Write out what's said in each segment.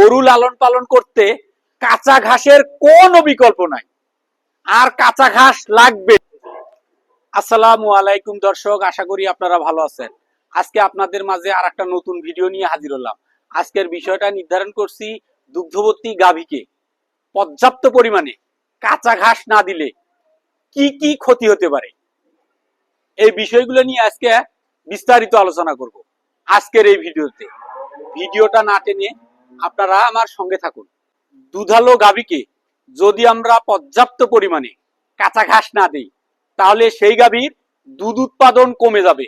গরু লালন পালন করতে কাঁচা ঘাসের কোনো বিকল্প নাই। আর কাঁচা ঘাস লাগবে। আসসালামু আলাইকুম দর্শক, আশা করি আপনারা ভালো আছেন। আজকে আপনাদের মাঝে আর একটা নতুন ভিডিও নিয়ে হাজির হলাম। আজকের বিষয়টা নির্ধারণ করছি দুগ্ধবর্তী গাভীকে। পর্যাপ্ত পরিমাণে কাঁচা ঘাস না দিলে কি কি ক্ষতি হতে পারে? এই বিষয়গুলো নিয়ে আজকে বিস্তারিত আলোচনা করব। আজকের এই ভিডিওতে। ভিডিওটা না টেনে আপনারা আমার সঙ্গে থাকুন। দুধালো গাভীকে যদি আমরা পর্যাপ্ত পরিমাণে কাঁচা ঘাস না দিই, তাহলে সেই গাভীর দুধ উৎপাদন কমে যাবে।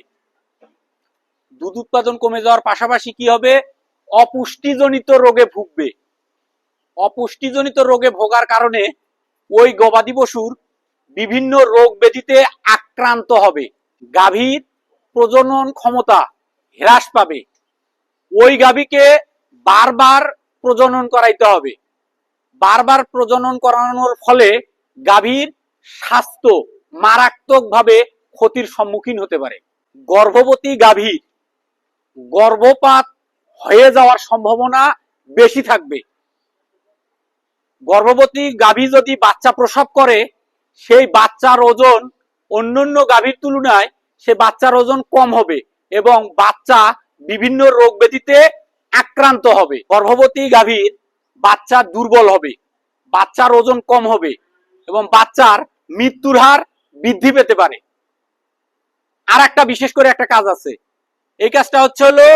দুধ উৎপাদন কমে যাওয়ার পাশাপাশি কি হবে? অপুষ্টিজনিত রোগে ভুগবে। অপুষ্টিজনিত রোগে ভোগার কারণে ওই গবাদি পশুর বিভিন্ন রোগ ব্যাধিতে আক্রান্ত হবে। গাভীর প্রজনন ক্ষমতা হ্রাস পাবে। ওই গাভীকে বারবার প্রজনন করাইতে হবে। বারবার প্রজনন করানোর ফলে গাভীর স্বাস্থ্য মারাত্মকভাবে ক্ষতির সম্মুখীন হতে পারে। গর্ভবতী গাভীর গর্ভপাত হয়ে যাওয়ার সম্ভাবনা বেশি থাকবে। গর্ভবতী গাভী যদি বাচ্চা প্রসব করে, সেই বাচ্চার ওজন অন্যান্য গাভীর তুলনায় সে বাচ্চার ওজন কম হবে এবং বাচ্চা বিভিন্ন রোগ ব্যাধিতে আক্রান্ত হবে। গর্ভবতী গাভীর বাচ্চা দুর্বল হবে, বাচ্চার ওজন কম হবে এবং বাচ্চার মৃত্যুর হার বৃদ্ধি পেতে পারে। আর একটা বিশেষ করে একটা কাজ আছে। এই কাজটা হচ্ছে হলো,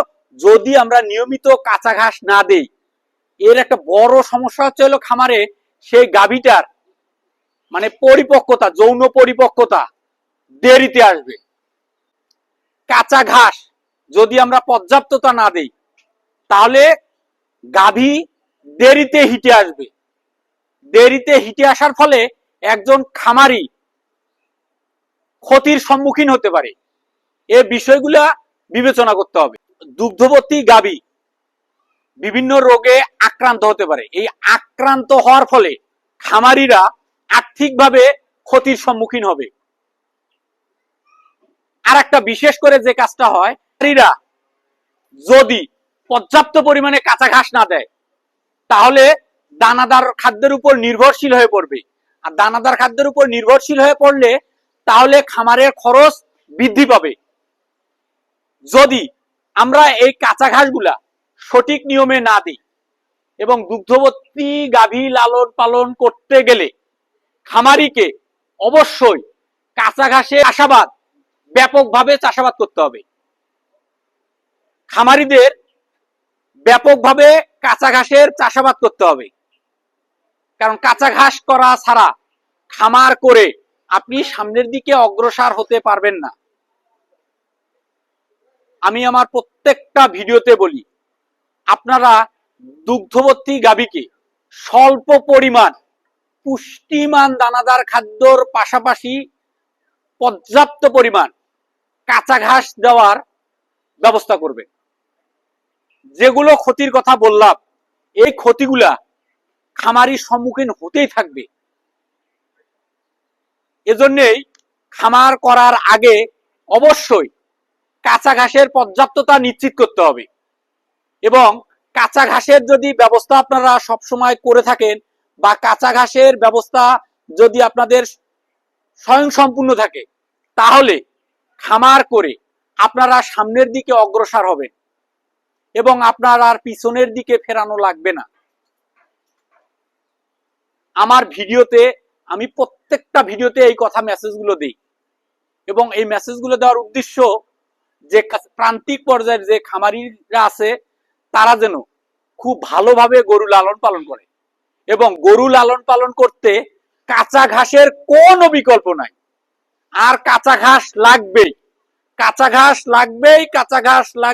যদি আমরা নিয়মিত কাঁচা ঘাস না দেই, এর একটা বড় সমস্যা হচ্ছে হলো খামারে সেই গাভীটার মানে পরিপক্কতা, যৌন পরিপক্কতা দেরিতে আসবে। কাঁচা ঘাস যদি আমরা পর্যাপ্ততা না দেই তাহলে গাভী দেরিতে হিটে আসবে। দেরিতে হিটে আসার ফলে একজন খামারি ক্ষতির সম্মুখীন হতে পারে। এ বিষয়গুলা বিবেচনা করতে হবে। দুগ্ধবর্তী গাভী বিভিন্ন রোগে আক্রান্ত হতে পারে। এই আক্রান্ত হওয়ার ফলে খামারিরা আর্থিকভাবে ক্ষতির সম্মুখীন হবে। আর একটা বিশেষ করে যে কাজটা হয় যদি পর্যাপ্ত পরিমাণে কাঁচা ঘাস না দেয়, তাহলে দানাদার খাদ্যের উপর নির্ভরশীল হয়ে পড়বে। আর দানাদার খাদ্যের উপর নির্ভরশীল হয়ে পড়লে তাহলে খামারের খরচ বৃদ্ধি পাবে। যদি আমরা এই কাঁচা ঘাসগুলা সঠিক নিয়মে না দিই এবং দুগ্ধবর্তী গাভী লালন পালন করতে গেলে খামারিকে অবশ্যই কাঁচা ঘাসে চাষাবাদ, ব্যাপকভাবে চাষাবাদ করতে হবে। খামারিদের ব্যাপকভাবে কাঁচা ঘাসের চাষাবাদ করতে হবে। কারণ কাঁচা ঘাস করা ছাড়া খামার করে আপনি সামনের দিকে অগ্রসর হতে পারবেন না। আমি আমার প্রত্যেকটা ভিডিওতে বলি, আপনারা দুগ্ধবর্তী গাভীকে স্বল্প পরিমাণ পুষ্টিমান দানাদার খাদ্যর পাশাপাশি পর্যাপ্ত পরিমাণ কাঁচা ঘাস দেওয়ার ব্যবস্থা করবে যেগুলো ক্ষতির কথা বললাম, এই ক্ষতিগুলা খামারির সম্মুখীন হতেই থাকবে। এজন্যই খামার করার আগে অবশ্যই কাঁচা ঘাসের পর্যাপ্ততা নিশ্চিত করতে হবে এবং কাঁচা ঘাসের যদি ব্যবস্থা আপনারা সবসময় করে থাকেন বা কাঁচা ঘাসের ব্যবস্থা যদি আপনাদের স্বয়ং সম্পূর্ণ থাকে, তাহলে খামার করে আপনারা সামনের দিকে অগ্রসর হবেন। এবং আপনার আর পিছনের দিকে ফেরানো লাগবে না। আমার ভিডিওতে, আমি প্রত্যেকটা ভিডিওতে এই কথা মেসেজগুলো দিই। এবং এই মেসেজগুলো দেওয়ার উদ্দেশ্য যে প্রান্তিক পর্যায়ের যে খামারিরা আছে, তারা যেন খুব ভালোভাবে গরু লালন পালন করে। এবং গরু লালন পালন করতে কাঁচা ঘাসের কোনো বিকল্প নাই। আর কাঁচা ঘাস লাগবেই। কাঁচা ঘাস লাগবেই, কাঁচা ঘাস